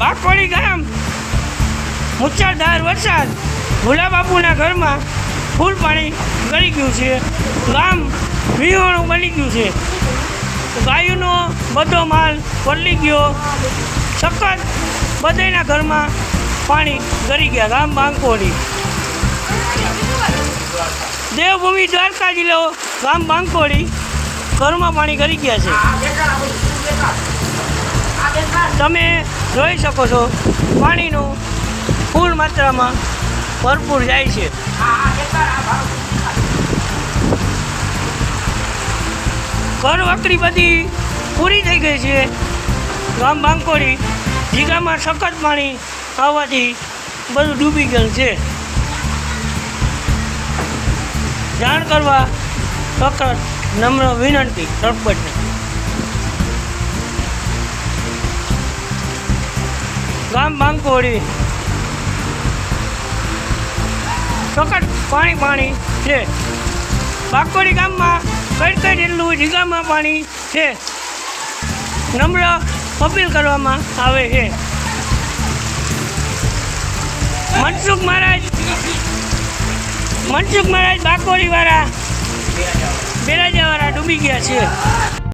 બાગપડી ગામ મુચ્છાધાર વરસાદ ભોલા બાપુના ઘરમાં ફૂલ પાણી ગળી ગયું છે. ગામ વિહોણું બની ગયું છે. ગાયુનો બધો માલ પલળી ગયો. સખત બધાના ઘરમાં પાણી ગરી ગયા. ગામ બાંકોડી. દેવભૂમિ દ્વારકા જિલ્લો ગામ બાંકોડી ઘરમાં પાણી ગરી ગયા છે. તમે જોઈ શકો છો, પાણીનું ફૂલ માત્રામાં ભરપૂર જાય છે. ઘર વકરી બધી પૂરી થઈ ગઈ છે. ગામ બાંકોડી જીગામાં સખત પાણી આવવાથી બધું ડૂબી ગયેલ છે. જાણ કરવા સખત નમ્ર વિનંતી, સરપંચને. ગામ બાંકોડી સખત પાણી પાણી છે. બાંકોડી ગામમાં કઈ કઈ જેટલું જીગામાં પાણી છે. નમ્ર અપીલ કરવામાં આવે છે. મનસુખ મહારાજ મનસુખ મહારાજ બાકોડી વાળા બેરાજા વાળા ડૂબી ગયા છે.